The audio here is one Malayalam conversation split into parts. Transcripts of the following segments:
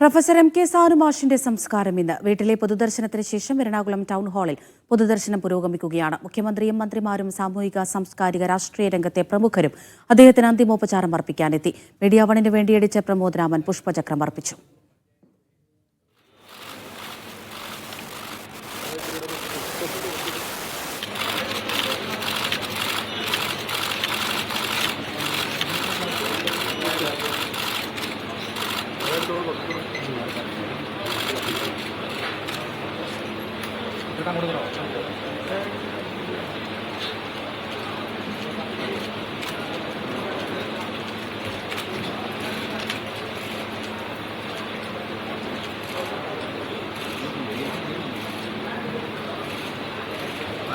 പ്രൊഫസർ എം കെ സാനുമാഷിന്റെ സംസ്കാരം ഇന്ന്. വീട്ടിലെ പൊതുദർശനത്തിന് ശേഷം എറണാകുളം ടൗൺ ഹാളിൽ പൊതുദർശനം പുരോഗമിക്കുകയാണ്. മുഖ്യമന്ത്രിയും മന്ത്രിമാരും സാമൂഹിക സാംസ്കാരിക രാഷ്ട്രീയ രംഗത്തെ പ്രമുഖരും അദ്ദേഹത്തിന് അന്തിമോപചാരം അർപ്പിക്കാനെത്തി. മീഡിയ വണിന് വേണ്ടിയടിച്ച പ്രമോദ് രാമൻ പുഷ്പചക്രം അർപ്പിച്ചു.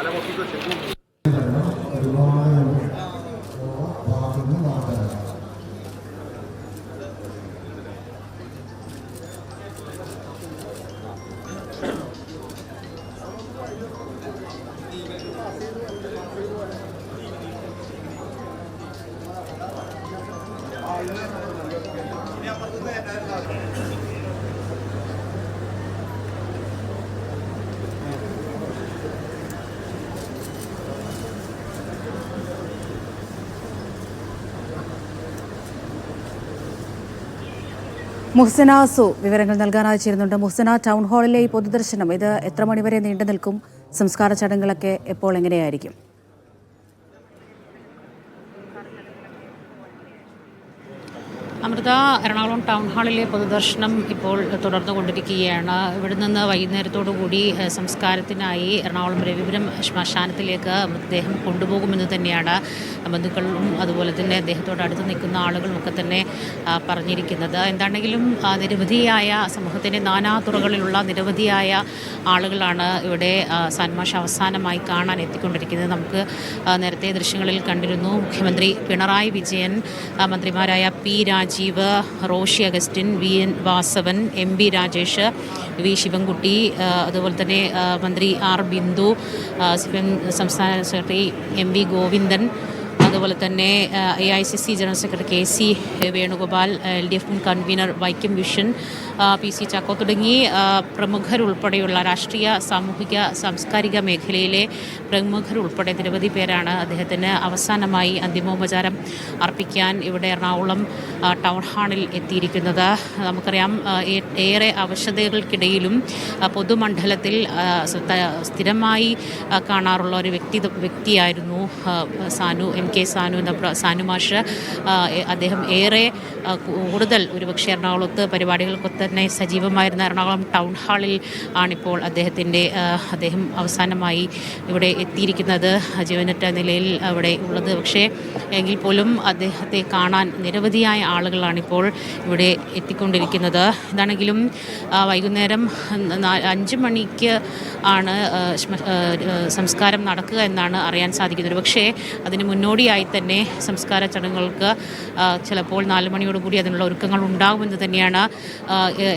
മുഹ്സന സു വിവരങ്ങൾ നൽകാനായി ചേരുന്നുണ്ട്. മുഹ്സന ടൗൺ ഹാളിലെ ഈ പൊതുദർശനം ഇത് എത്ര മണിവരെ നീണ്ടു നിൽക്കും? സംസ്കാര ചടങ്ങുകളൊക്കെ എപ്പോൾ എങ്ങനെയായിരിക്കും? അമൃത എറണാകുളം ടൗൺ ഹാളിലെ പൊതുദർശനം ഇപ്പോൾ തുടർന്നു കൊണ്ടിരിക്കുകയാണ്. ഇവിടെ നിന്ന് വൈകുന്നേരത്തോടു കൂടി സംസ്കാരത്തിനായി എറണാകുളം രവിപുരം ശ്മശാനത്തിലേക്ക് മൃതദേഹം കൊണ്ടുപോകുമെന്ന് തന്നെയാണ് ബന്ധുക്കളും അതുപോലെ തന്നെ അദ്ദേഹത്തോട് അടുത്ത് നിൽക്കുന്ന ആളുകളും ഒക്കെ തന്നെ പറഞ്ഞിരിക്കുന്നത്. എന്താണെങ്കിലും നിരവധിയായ സമൂഹത്തിന്റെ നാനാ തുറകളിലുള്ള നിരവധിയായ ആളുകളാണ് ഇവിടെ സന്മാഷ അവസാനമായി കാണാൻ എത്തിക്കൊണ്ടിരിക്കുന്നത്. നമുക്ക് നേരത്തെ ദൃശ്യങ്ങളിൽ കണ്ടിരുന്നു മുഖ്യമന്ത്രി പിണറായി വിജയൻ മന്ത്രിമാരായ P Rajeev Roshi Augustine V N Vasavan M B Rajesh V Sivankutty അതുപോലെ തന്നെ മന്ത്രി ആർ ബിന്ദു സംസ്ഥാന സെക്രട്ടറി എം വി ഗോവിന്ദൻ അതുപോലെ തന്നെ A I C C general secretary K C Venugopal L D F convener Vaikom Viswan P C Chacko തുടങ്ങി പ്രമുഖരുൾപ്പെടെയുള്ള രാഷ്ട്രീയ സാമൂഹിക സാംസ്കാരിക മേഖലയിലെ പ്രമുഖരുൾപ്പെടെ നിരവധി പേരാണ് അദ്ദേഹത്തിന് അവസാനമായി അന്തിമോപചാരം അർപ്പിക്കാൻ ഇവിടെ എറണാകുളം ടൗൺ ഹാളിൽ എത്തിയിരിക്കുന്നത്. നമുക്കറിയാം ഏറെ അവശതകൾക്കിടയിലും പൊതുമണ്ഡലത്തിൽ സ്ഥിരമായി കാണാറുള്ള ഒരു വ്യക്തി വ്യക്തിയായിരുന്നു സാനു എം കെ സാനു എന്ന സാനു മാഷ്. അദ്ദേഹം ഏറെ കൂടുതൽ ഒരുപക്ഷെ എറണാകുളത്ത് പരിപാടികൾക്കൊത്ത് തന്നെ സജീവമായിരുന്ന എറണാകുളം ടൗൺ ഹാളിൽ ആണിപ്പോൾ അദ്ദേഹത്തിന്റെ അദ്ദേഹം അവസാനമായി ഇവിടെ എത്തിയിരിക്കുന്നത്. ജീവനറ്റ നിലയിൽ അവിടെ ഉള്ളത്. പക്ഷേ എങ്കിൽ പോലും അദ്ദേഹത്തെ കാണാൻ നിരവധിയായ ആളുകളാണിപ്പോൾ ഇവിടെ എത്തിക്കൊണ്ടിരിക്കുന്നത്. ഇതാണെങ്കിലും വൈകുന്നേരം അഞ്ച് മണിക്ക് ആണ് സംസ്കാരം നടക്കുക എന്നാണ് അറിയാൻ സാധിക്കുന്നത്. പക്ഷേ അതിന് മുന്നോടിയായി തന്നെ സംസ്കാര ചടങ്ങുകൾക്ക് ചിലപ്പോൾ നാല് മണിയോടുകൂടി അതിനുള്ള ഒരുക്കങ്ങൾ ഉണ്ടാകുമെന്ന് തന്നെയാണ്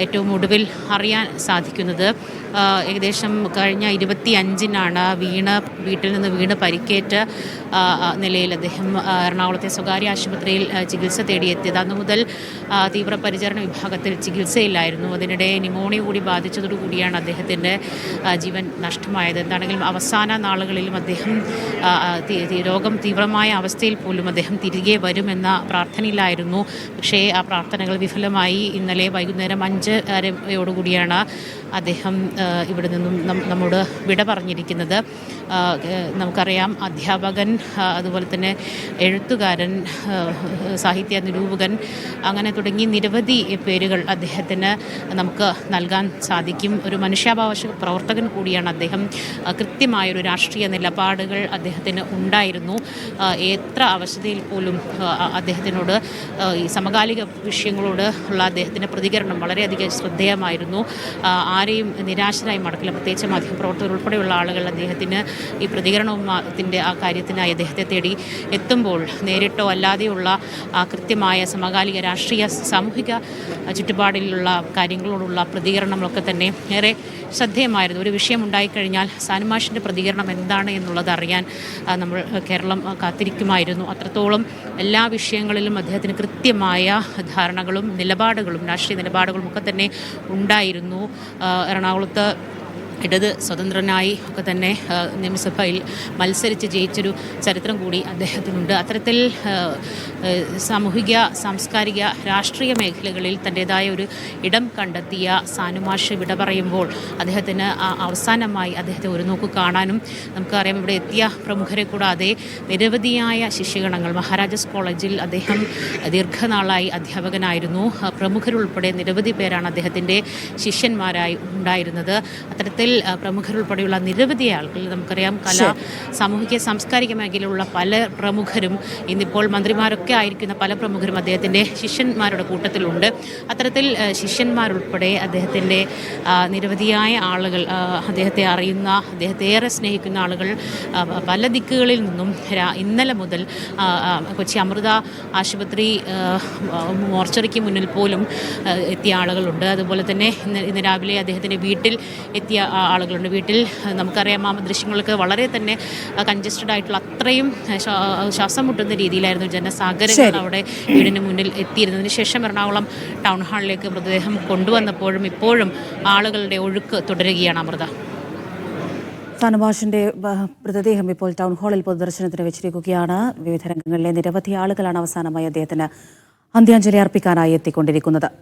ഏറ്റവും ഒടുവിൽ അറിയാൻ സാധിക്കുന്നത്. ഏകദേശം കഴിഞ്ഞ ഇരുപത്തി അഞ്ചിനാണ് വീണ് വീട്ടിൽ നിന്ന് വീണ് പരിക്കേറ്റ നിലയിൽ അദ്ദേഹം എറണാകുളത്തെ സ്വകാര്യ ആശുപത്രിയിൽ ചികിത്സ തേടിയെത്തിയത്. അന്നു മുതൽ തീവ്രപരിചരണ വിഭാഗത്തിൽ ചികിത്സയിലായിരുന്നു. അതിനിടെ ന്യൂമോണിയ കൂടി ബാധിച്ചതോടുകൂടിയാണ് അദ്ദേഹത്തിന്റെ ജീവൻ നഷ്ടമായത്. എന്താണെങ്കിലും അവസാന നാളുകളിലും അദ്ദേഹം രോഗം തീവ്രമായ അവസ്ഥയിൽ പോലും അദ്ദേഹം തിരികെ വരുമെന്ന പ്രാർത്ഥനയിലായിരുന്നു. പക്ഷേ ആ പ്രാർത്ഥനകൾ വിഫലമായി. ഇന്നലെ വൈകുന്നേരം അഞ്ച് അരയോടുകൂടിയാണ് അദ്ദേഹം ഇവിടെ നിന്നും നമ്മോട് വിട പറഞ്ഞിരിക്കുന്നത്. നമുക്കറിയാം അധ്യാപകൻ അതുപോലെ തന്നെ എഴുത്തുകാരൻ സാഹിത്യ നിരൂപകൻ അങ്ങനെ തുടങ്ങി നിരവധി പേരുകൾ അദ്ദേഹത്തിന് നമുക്ക് നൽകാൻ സാധിക്കും. ഒരു മനുഷ്യാവകാശ പ്രവർത്തകൻ കൂടിയാണ് അദ്ദേഹം. കൃത്യമായൊരു രാഷ്ട്രീയ നിലപാടുകൾ അദ്ദേഹത്തിന് ഉണ്ടായിരുന്നു. എത്ര അവശതയിൽ പോലും അദ്ദേഹത്തിനോട് ഈ സമകാലിക വിഷയങ്ങളോട് ഉള്ള അദ്ദേഹത്തിന്റെ പ്രതികരണം വളരെയധികം ശ്രദ്ധേയമായിരുന്നു. ആ, ആരെയും നിരാശരായി മടക്കില്ല. പ്രത്യേകിച്ച് മാധ്യമപ്രവർത്തകർ ഉൾപ്പെടെയുള്ള ആളുകൾ അദ്ദേഹത്തിന് ഈ പ്രതികരണത്തിന്റെ ആ കാര്യത്തിനായി അദ്ദേഹത്തെ തേടി എത്തുമ്പോൾ നേരിട്ടോ അല്ലാതെയുള്ള കൃത്യമായ സമകാലിക രാഷ്ട്രീയ സാമൂഹിക ചുറ്റുപാടിലുള്ള കാര്യങ്ങളോടുള്ള പ്രതികരണങ്ങളൊക്കെ തന്നെ ഏറെ ശ്രദ്ധേയമായിരുന്നു. ഒരു വിഷയം ഉണ്ടായിക്കഴിഞ്ഞാൽ സാനുമാഷിന്റെ പ്രതികരണം എന്താണ് എന്നുള്ളത് അറിയാൻ നമ്മൾ കേരളം കാത്തിരിക്കുമായിരുന്നു. അത്രത്തോളം എല്ലാ വിഷയങ്ങളിലും അദ്ദേഹത്തിന് കൃത്യമായ ധാരണകളും നിലപാടുകളും രാഷ്ട്രീയ നിലപാടുകളും ഒക്കെ തന്നെ ഉണ്ടായിരുന്നു. എറണാകുളത്ത് ഇടത് സ്വതന്ത്രനായി ഒക്കെ തന്നെ നിയമസഭയിൽ മത്സരിച്ച് ജയിച്ചൊരു ചരിത്രം കൂടി അദ്ദേഹത്തിനുണ്ട്. അത്തരത്തിൽ സാമൂഹിക സാംസ്കാരിക രാഷ്ട്രീയ മേഖലകളിൽ തന്റേതായ ഒരു ഇടം കണ്ടെത്തിയ സാനുമാഷ് വിട പറയുമ്പോൾ അദ്ദേഹത്തിന് അവസാനമായി അദ്ദേഹത്തെ ഒരു നോക്ക് കാണാനും നമുക്കറിയാം ഇവിടെ എത്തിയ പ്രമുഖരെ കൂടാതെ നിരവധിയായ ശിഷ്യഗണങ്ങൾ. മഹാരാജാസ് കോളേജിൽ അദ്ദേഹം ദീർഘനാളായി അധ്യാപകനായിരുന്നു. പ്രമുഖരുൾപ്പെടെ നിരവധി പേരാണ് അദ്ദേഹത്തിന്റെ ശിഷ്യന്മാരായി ഉണ്ടായിരുന്നത്. അത്തരത്തിൽ ആ, പ്രമുഖരുൾപ്പെടെയുള്ള നിരവധി ആളുകൾ നമുക്കറിയാം കല സാമൂഹിക സാംസ്കാരിക മേഖലയിലുള്ള പല പ്രമുഖരും ഇന്നിപ്പോൾ മന്ത്രിമാരൊക്കെ ആയിരിക്കുന്ന പല പ്രമുഖരും അദ്ദേഹത്തിന്റെ ശിഷ്യന്മാരുടെ കൂട്ടത്തിലുണ്ട്. അത്തരത്തിൽ ശിഷ്യന്മാരുൾപ്പെടെ അദ്ദേഹത്തിന്റെ നിരവധിയായ ആളുകൾ അദ്ദേഹത്തെ അറിയുന്ന അദ്ദേഹത്തെ ഏറെ സ്നേഹിക്കുന്ന ആളുകൾ പല ദിക്കുകളിൽ നിന്നും ഇന്നലെ മുതൽ കൊച്ചി അമൃത ആശുപത്രി മോർച്ചറിക്ക് മുന്നിൽ പോലും എത്തിയ ആളുകളുണ്ട്. അതുപോലെ തന്നെ ഇന്ന് ഇന്ന് രാവിലെ അദ്ദേഹത്തിന്റെ വീട്ടിൽ എത്തിയ ആളുകളുണ്ട്. വീട്ടിൽ നമുക്കറിയാം ആ ദൃശ്യങ്ങളൊക്കെ വളരെ തന്നെ കൺജസ്റ്റഡ് ആയിട്ടുള്ള അത്രയും ശ്വാസം മുട്ടുന്ന രീതിയിലായിരുന്നു ജനസാഗരങ്ങൾ അവിടെ വീടിന് മുന്നിൽ എത്തിയിരുന്നതിന് ശേഷം എറണാകുളം ടൗൺ ഹാളിലേക്ക് മൃതദേഹം കൊണ്ടുവന്നപ്പോഴും ഇപ്പോഴും ആളുകളുടെ ഒഴുക്ക് തുടരുകയാണ് അമൃത. സാനുമാഷിന്റെ ബ- മൃതദേഹം ഇപ്പോൾ ടൗൺ ഹാളിൽ പൊതുദർശനത്തിന് വെച്ചിരിക്കുകയാണ്. വിവിധ രംഗങ്ങളിലെ നിരവധി ആളുകളാണ് അവസാനമായി അദ്ദേഹത്തിന് അന്ത്യാഞ്ജലി അർപ്പിക്കാനായി എത്തിക്കൊണ്ടിരിക്കുന്നത്.